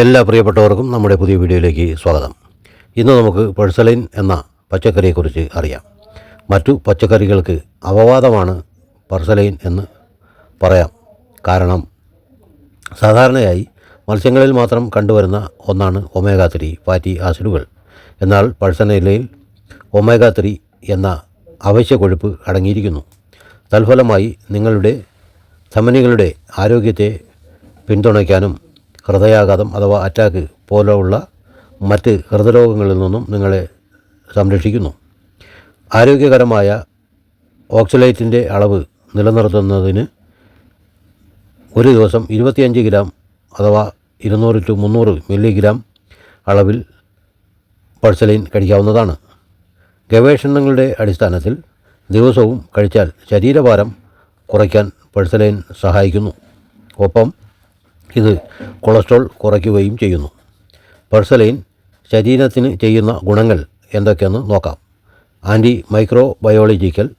എല്ലാ പ്രിയപ്പെട്ടവർക്കും നമ്മുടെ പുതിയ വീഡിയോയിലേക്ക് സ്വാഗതം. ഇന്ന് നമുക്ക് പെഴ്സലൈൻ എന്ന പച്ചക്കറിയെക്കുറിച്ച് അറിയാം. മറ്റു പച്ചക്കറികൾക്ക് അപവാദമാണ് പെർസലൈൻ എന്ന് പറയാം. കാരണം സാധാരണയായി മത്സ്യങ്ങളിൽ മാത്രം കണ്ടുവരുന്ന ഒന്നാണ് ഒമേഗ ത്രീ ഫാറ്റി ആസിഡുകൾ. എന്നാൽ പഴ്സനയിലയിൽ ഒമേഗ ത്രീ എന്ന അവശ്യ കൊഴുപ്പ് അടങ്ങിയിരിക്കുന്നു. തൽഫലമായി നിങ്ങളുടെ ധമനികളുടെ ആരോഗ്യത്തെ പിന്തുണയ്ക്കാനും ഹൃദയാഘാതം അഥവാ അറ്റാക്ക് പോലെയുള്ള മറ്റ് ഹൃദയരോഗങ്ങളിൽ നിന്നും നിങ്ങളെ സംരക്ഷിക്കുന്നു. ആരോഗ്യകരമായ ഓക്സലൈറ്റിന്റെ അളവ് നിലനിർത്തുന്നതിന് ഒരു ദിവസം ഇരുപത്തിയഞ്ച് ഗ്രാം അഥവാ ഇരുന്നൂറ് ടു മുന്നൂറ് മില്ലിഗ്രാം അളവിൽ പൾസലൈൻ കഴിക്കാവുന്നതാണ്. ഗവേഷണങ്ങളുടെ അടിസ്ഥാനത്തിൽ ദിവസവും കഴിച്ചാൽ ശരീരഭാരം കുറയ്ക്കാൻ പൾസലൈൻ സഹായിക്കുന്നു. ഒപ്പം ഇത് കൊളസ്ട്രോൾ കുറയ്ക്കുകയും ചെയ്യുന്നു. പെർസലൈൻ ശരീരത്തിന് ചെയ്യുന്ന ഗുണങ്ങൾ എന്തൊക്കെയെന്ന് നോക്കാം. Anti microbiological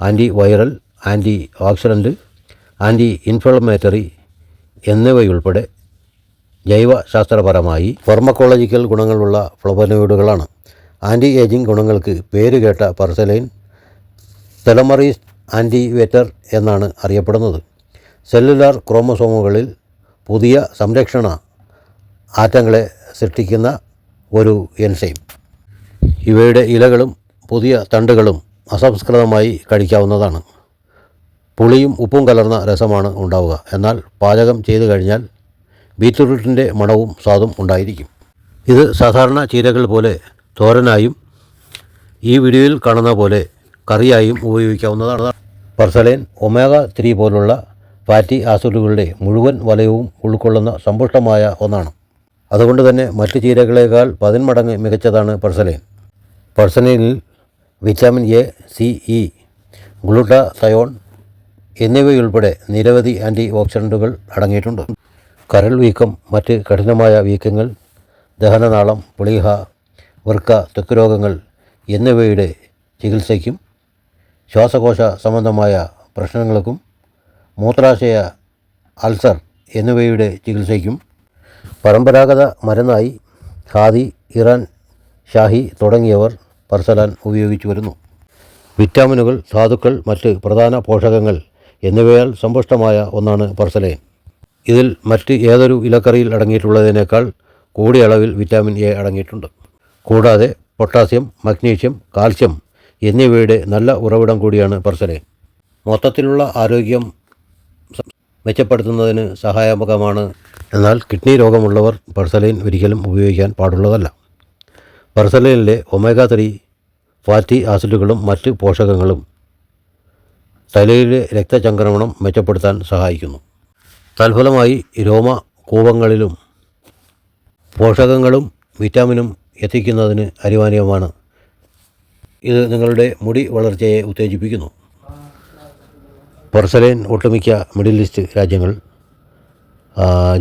anti viral anti oxidant anti inflammatory എന്നിവയുൾപ്പെടെ ജൈവശാസ്ത്രപരമായി ഫാർമക്കോളജിക്കൽ ഗുണങ്ങളുള്ള ഫ്ലവനോയിഡുകളാണ്. ആന്റി ഏജിംഗ് ഗുണങ്ങൾക്ക് പേരുകേട്ട പെർസലൈൻ തെലമറീസ് ആന്റിവേറ്റർ എന്നാണ് അറിയപ്പെടുന്നത്. സെല്ലുലാർ ക്രോമസോമുകളിൽ പുതിയ സംരക്ഷണ ആറ്റങ്ങളെ സൃഷ്ടിക്കുന്ന ഒരു എൻസൈം. ഇവയുടെ ഇലകളും പുതിയ തണ്ടുകളും അസംസ്കൃതമായി കഴിക്കാവുന്നതാണ്. പുളിയും ഉപ്പും കലർന്ന രസമാണ് ഉണ്ടാവുക. എന്നാൽ പാചകം ചെയ്തു കഴിഞ്ഞാൽ ബീറ്റ്റൂട്ടിന്റെ മണവും സ്വാദും ഉണ്ടായിരിക്കും. ഇത് സാധാരണ ചീരകൾ പോലെ തോരനായും ഈ വീഡിയോയിൽ കാണുന്ന പോലെ കറിയായും ഉപയോഗിക്കാവുന്നതാണ്. പർസലേൻ ഒമേഗ ത്രീ പോലുള്ള ഫാറ്റി ആസിഡുകളുടെ മുഴുവൻ വലയവും ഉൾക്കൊള്ളുന്ന സമ്പുഷ്ടമായ ഒന്നാണ്. അതുകൊണ്ട് തന്നെ മറ്റ് ചീരകളേക്കാൾ പതിന്മടങ്ങ് മികച്ചതാണ് purslane പഴ്സലൈനിൽ vitamin A C E glutathione എന്നിവയുൾപ്പെടെ നിരവധി ആന്റി ഓക്സിഡന്റുകൾ അടങ്ങിയിട്ടുണ്ട്. കരൾ വീക്കം മറ്റ് കഠിനമായ വീക്കങ്ങൾ ദഹനനാളം പുളിഹ വൃക്ക ത്വക്ക് രോഗങ്ങൾ എന്നിവയുടെ ചികിത്സയ്ക്കും ശ്വാസകോശ സംബന്ധമായ പ്രശ്നങ്ങൾക്കും മൂത്രാശയ അൾസർ എന്നിവയുടെ ചികിത്സയ്ക്കും പരമ്പരാഗത മരുന്നായി ഖാദി ഇറാൻ ഷാഹി തുടങ്ങിയവർ പർസലാൻ ഉപയോഗിച്ചു വരുന്നു. വിറ്റാമിനുകൾ ധാതുക്കൾ മറ്റ് പ്രധാന പോഷകങ്ങൾ എന്നിവയാൽ സമ്പുഷ്ടമായ ഒന്നാണ് പർസലൈൻ. ഇതിൽ മറ്റ് ഏതൊരു ഇലക്കറിയിൽ അടങ്ങിയിട്ടുള്ളതിനേക്കാൾ കൂടിയ അളവിൽ വിറ്റാമിൻ എ അടങ്ങിയിട്ടുണ്ട്. കൂടാതെ പൊട്ടാസ്യം മഗ്നീഷ്യം കാൽസ്യം എന്നിവയുടെ നല്ല ഉറവിടം കൂടിയാണ് പർസലൈൻ. മൊത്തത്തിലുള്ള ആരോഗ്യം മെച്ചപ്പെടുത്തുന്നതിന് സഹായകമാണ്. എന്നാൽ കിഡ്നി രോഗമുള്ളവർ പെർസലിൻ ഒരിക്കലും ഉപയോഗിക്കാൻ പാടുള്ളതല്ല. പെർസലിനിലെ ഒമേഗ ത്രീ ഫാറ്റി ആസിഡുകളും മറ്റ് പോഷകങ്ങളും തലയിലെ രക്തചംക്രമണം മെച്ചപ്പെടുത്താൻ സഹായിക്കുന്നു. തൽഫലമായി രോമ കൂപങ്ങളിലും പോഷകങ്ങളും വിറ്റാമിനും എത്തിക്കുന്നതിന് അനിവാര്യമാണ്. ഇത് നിങ്ങളുടെ മുടി വളർച്ചയെ ഉത്തേജിപ്പിക്കുന്നു. പൊർസലൈൻ ഒട്ടുമിക്ക മിഡിൽ ഈസ്റ്റ് രാജ്യങ്ങൾ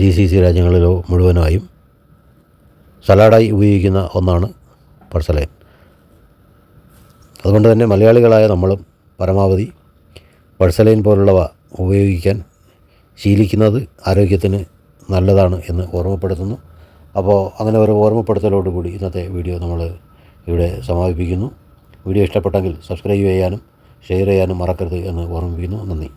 ജി സി സി രാജ്യങ്ങളിലോ മുഴുവനായും സലാഡായി ഉപയോഗിക്കുന്ന ഒന്നാണ് പെർസലൈൻ അതുകൊണ്ട് തന്നെ മലയാളികളായ നമ്മളും പരമാവധി പെർസലൈൻ പോലുള്ളവ ഉപയോഗിക്കാൻ ശീലിക്കുന്നത് ആരോഗ്യത്തിന് നല്ലതാണ് എന്ന് ഓർമ്മപ്പെടുത്തുന്നു. അപ്പോൾ അങ്ങനെ ഒരു ഓർമ്മപ്പെടുത്തലോടുകൂടി ഇന്നത്തെ വീഡിയോ നമ്മൾ ഇവിടെ സമാപിപ്പിക്കുന്നു. വീഡിയോ ഇഷ്ടപ്പെട്ടെങ്കിൽ സബ്സ്ക്രൈബ് ചെയ്യാനും ഷെയർ ചെയ്യാനും മറക്കരുത് എന്ന് ഓർമ്മിപ്പിക്കുന്നു. നന്ദി.